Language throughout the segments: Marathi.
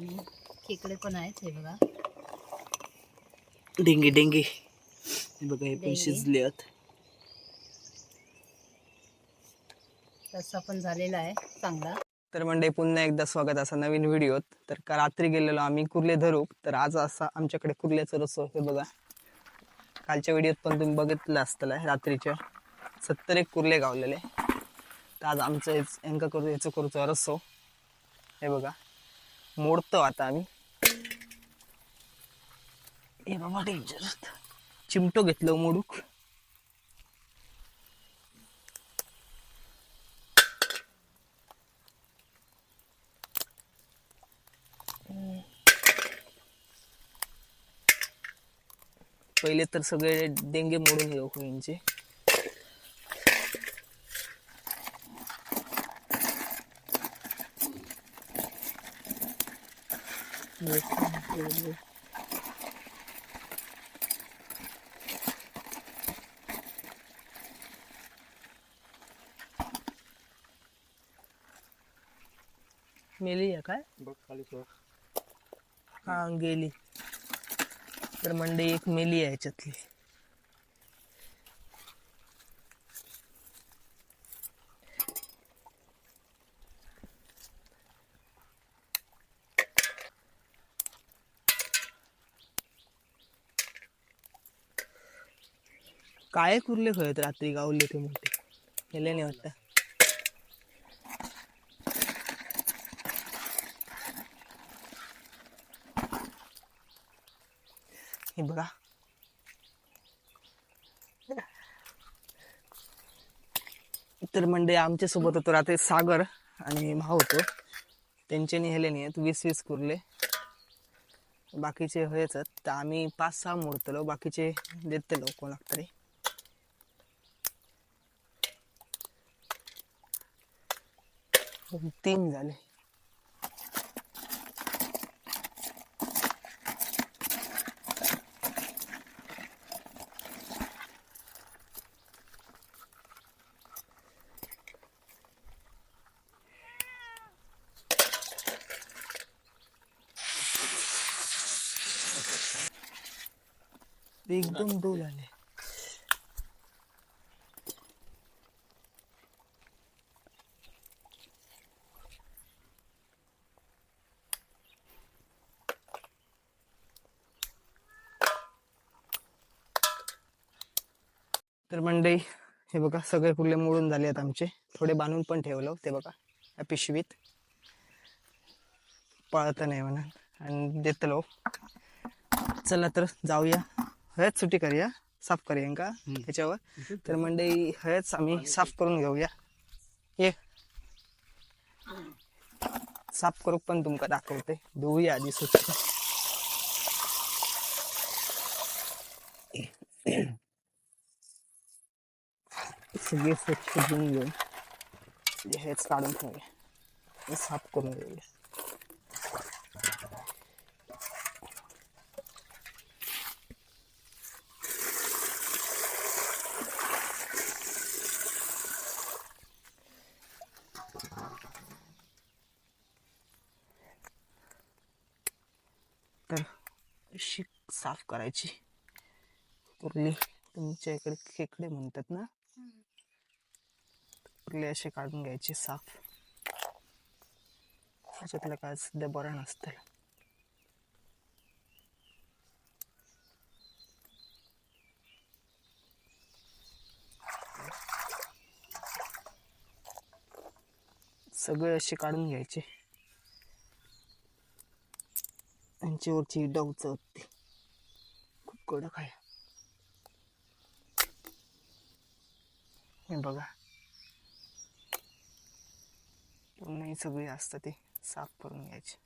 आणि खेकडे पण आहेत हे बघा. Dengue dengue. हे बघा हे पण. शिजले आहेत. रस्सा पण झालेला आहे चांगला. तर मंडळी पुन्हा एकदा स्वागत असा नवीन व्हिडिओत. तर का रात्री गेलेलो आम्ही कुर्ले धरूक. तर आज असा आमच्याकडे कुर्ल्याचं रस्सो हे बघा. कालच्या व्हिडिओत पण तुम्ही बघितलं असतं रात्रीच्या. सत्तर एक कुर्ले गावलेले. तर आज आमचं हेच यांका करू याचं करूचं रस्सो हे बघा. मोडतो आता आम्ही. हे बाबा डेंजर चिमटो घेतलं मोडूक. पहिले तर सगळे डेंगे मोडून घेऊ यांचे. मेली आहे काय? हा गेली. तर मंडई एक मेली आहे याच्यातली. काय कुर्ले खळत रात्री गावले ते मोठे? गेले नाही वाटतं. हे बघा. तर म्हणजे आमच्यासोबत होतो रात्री सागर आणि भाऊ होतो. त्यांचे नेहले नाही आहेत वीस वीस कुर्ले. बाकीचे व्हायचं आहेत. तर आम्ही पाच सहा मोडतलो बाकीचे देतलो कोणाक तरी. तीन झाले एकदम डोल आले तर मंडई हे बघा सगळे कुर्ले मोडून झाले आहेत आमचे. थोडे बांधून पण ठेवलं ते बघा या पिशवीत. पळत नाही म्हणा. आणि देतलो. चला तर जाऊया. हळद सुट्टी करूया. साफ करूया का? ह्याच्यावर. तर मंडई हळदच आम्ही साफ करून घेऊया. ये. साफ करू पण तुमका दाखवते. धुवूया आधी स्वच्छ. सगळे स्वच्छ धुवून घेऊन म्हणजे हेच काढून ठेवूया आणि साफ करून घेऊया तर अशी साफ करायची. कुर्ली तुमच्या इकडे खेकडे म्हणतात ना? कुर्ले असे काढून घ्यायचे साफ. त्याच्यातलं काय सध्या बरं नसतं सगळे असे काढून घ्यायचे. त्यांच्यावरची डवच होती खूप कडक आहे. हे बघा. पूर्ण सगळी असतं ते साफ करून घ्यायचे.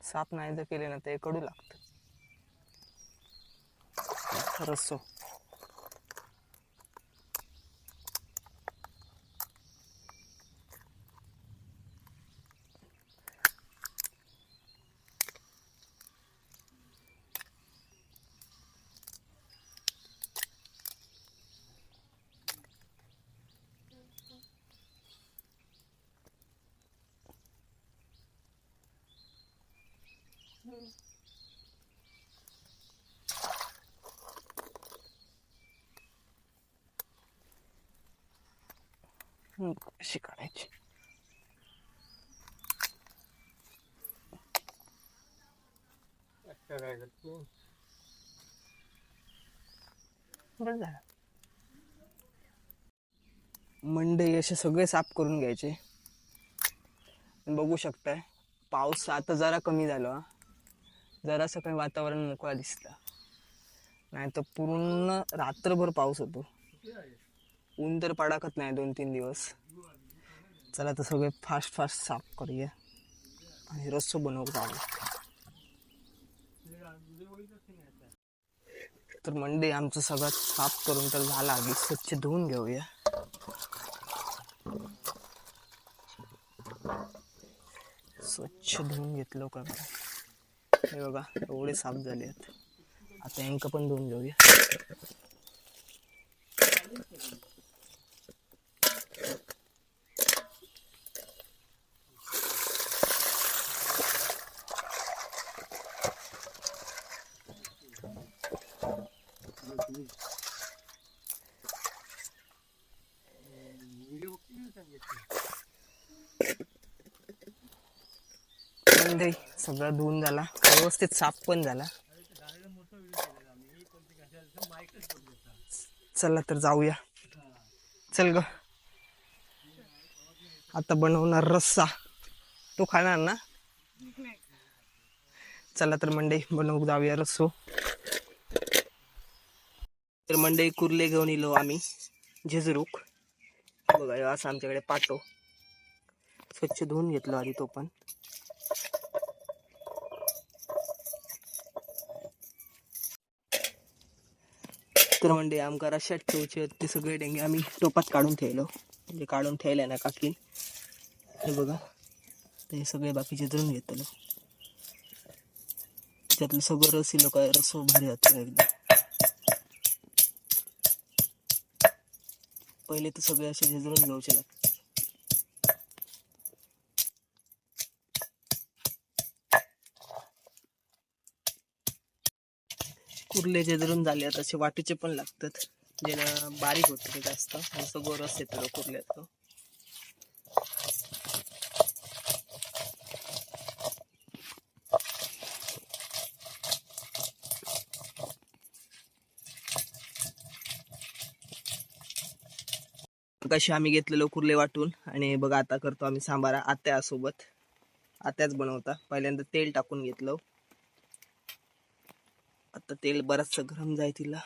साफ नाही जर केले ना ते कडू लागतं. रस्सो कशी काढायची मंडई असे सगळे साफ करून घ्यायचे. बघू शकताय. पाऊस आता जरा कमी झाला. जरासं काही वातावरण मोकळा दिसतं नाही तर पूर्ण रात्रभर पाऊस होतो. ऊन तर पडाकत नाही दोन तीन दिवस. चला तर सगळे फास्ट फास्ट साफ करूया. आणि रस्सो बनवू जाऊ तर मंडे आमचं सगळं साफ करून तर झाला. आधी स्वच्छ धुवून घेऊया. स्वच्छ धुवून घेतलं का? हे बघा एवढे साफ झाले आहेत. आता यांक पण दोन घेऊया मंडई सगळं धुवून झाला. व्यवस्थित साफ पण झाला. चला तर जाऊया. चल ग. आता बनवणार रस्सा. तो खाणार ना? चला तर मंडई बनवू जाऊया रस्सो. तर मंडई कुर्ले घेऊन येलो आम्ही. झेजरूक बघा असं आमच्याकडे पाटो. स्वच्छ धुवून घेतलो आधी तो पण. तर म्हणजे आमकां रश्यात ठेवचे ते सगळे डेंगे आम्ही टोपात काढून ठेवलो. म्हणजे काढून ठेवले ना काकीन. हे बघा ते सगळे बाकीचे धरून घेतलो. त्यातलं सगळं रस लोक रस भारी जातो एकदम. पहिले तर सगळे असे झिजरून घ्यायचे लागतात. कुर्ले जेदरून झाले तसे वाटीचे पण लागतात. जे ना बारीक होते ते जास्त. असं गोरस येत येतो कुर्ल्यात कशी आम्ही घेतलेलो कुर्ले वाटून आणि बघा आता करतो आम्ही सांबारा आत्यासोबत. आत्याच बनवता. पहिल्यांदा तेल टाकून घेतलं. आता तेल बरचसं गरम जाय तिला.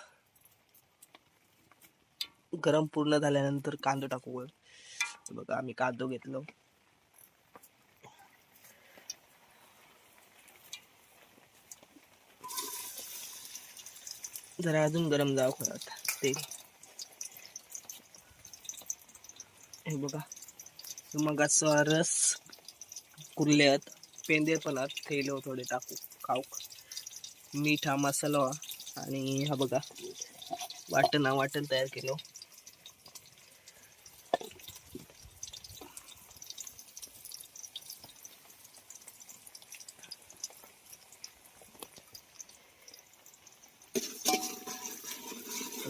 गरम पूर्ण झाल्यानंतर कांदो टाकू वर. बघा आम्ही कांदो घेतलो. जरा अजून गरम जाऊ खरं तेल. हे बघा मगाचा रस कुर्ल्यात पेंदे पण आत थेलो थोडे टाकू खाऊक मीठ हा मसाला आणि हा बघा वाटण हा वाटण तयार केलो.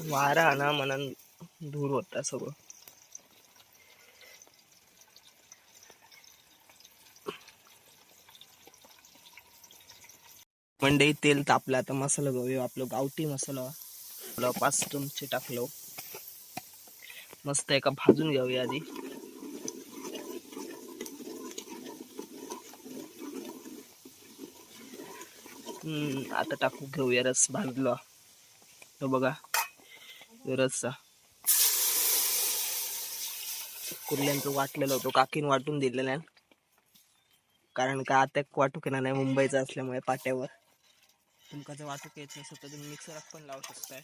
वारा ना म्हणून धूर होता सगळं. मंडई तेल तापलं आता मसाला घेऊया आपलं गावठी मसाला. पाच चमचे टाकलो. मस्त एका भाजून घेऊया आधी. हम्म आता टाकू घेऊया रस भाजलो. तो बघा रसचा रसचा कुर्ल्यांचं वाटलेलं होतं काकीन वाटून दिलेलं आहे कारण का आता वाटू केला नाही मुंबईचा असल्यामुळे पाट्यावर. तुमका जर वाटूक येत नसेल तर तुम्ही मिक्सरात पण लावू शकताय.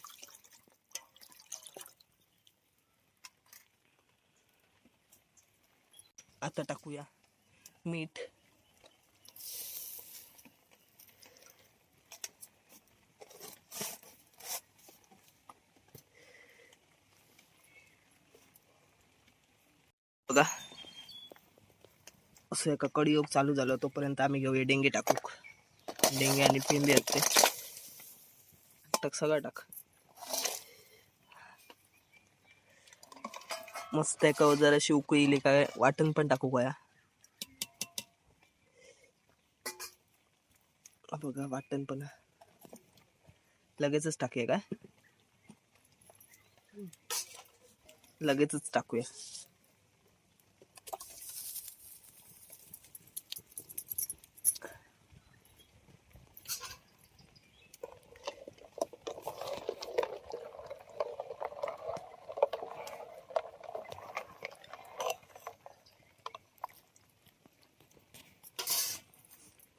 आता टाकूया मीठ. बघा. असं एका कडीयोग चालू झालं तोपर्यंत आम्ही घेऊया डेंगे टाकूक. डेंगे आणि पिंबी आहेत ते. टाक सगळं टाक. मस्त आहे का जराशी उकळीली काय वाटण पण टाकू का बघा वाटण पण. लगेचच टाकूया काय? लगेचच टाकूया.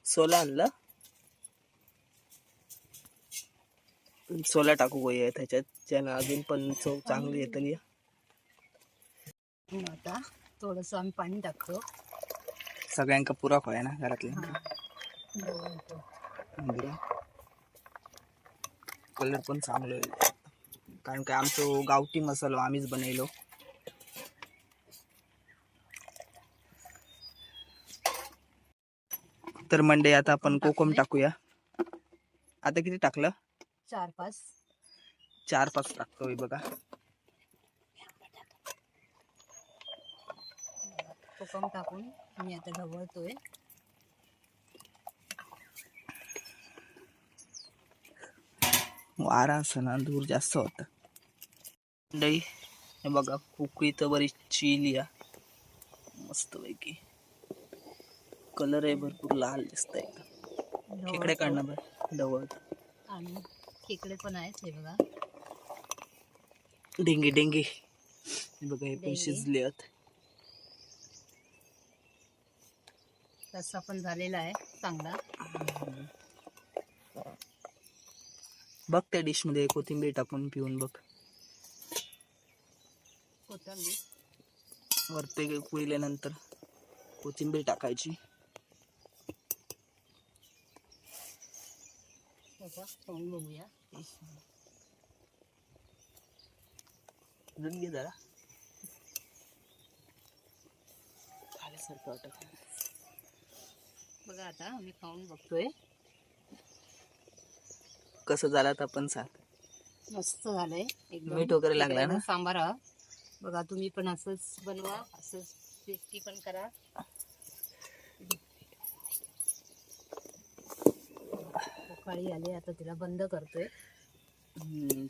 सोला आणला. सोला टाकू गोया त्याच्यात. ज्यानं अजून पण चव चांगली येतली आता थोडंसं आम्ही पाणी टाकतो. सगळ्यांका पुरा खोया ना घरातल्या. कलर पण चांगलं. कारण काय आमचं गावठी मसालो आम्हीच बनवलो. तर मंडे आता आपण कोकम टाकूया. आता किती टाकलं? चार पाच. चार पाच टाकतोय बघा. कोकम टाकून मी आता ढवळतोय. वारा असं ना दूर जास्त होता. मंडई हे बघा उकळी तर बरीच चिली मस्त कलर आहे भरपूर लाल दिसत खेकडे ढवळतो. काढणं बरं. ढवळ आणि खेकडे पण आहेत हे बघा. Dengue dengue. हे बघा हे पण. शिजले आहेत. रस्सा पण झालेला आहे चांगला. बघ त्या डिशमध्ये कोथिंबीर टाकून पिऊन बघ. कोथिंबीर. वरते उकळल्यानंतर कोथिंबीर टाकायची. त्याचा खाऊन बघूया अजून घे जरा. झाल्यासारखं वाटत बघा आता आम्ही खाऊन बघतोय. कसं झालं तर पण सांग. मस्त झालंय. एकदम मीठ वगैरे लागलं ना? सांबार. बघा तुम्ही पण असंच बनवा असंच टेस्टी पण करा. उकाळी आली आता तिला बंद करतोय.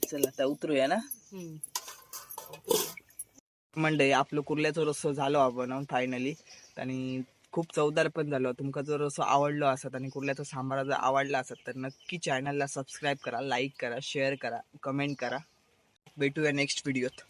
चला आता उतरूया ना. मंडई आपलं कुर्ल्याचं रस्सो झालो आपण फायनली आणि खूप चवदार पण झालो. तुमका जर रस्सो आवडलो असत आणि कुर्ल्याचा सांबार जर आवडला असत तर नक्की चॅनलला सबस्क्राईब करा लाईक करा शेअर करा कमेंट करा. भेटूया नेक्स्ट व्हिडिओत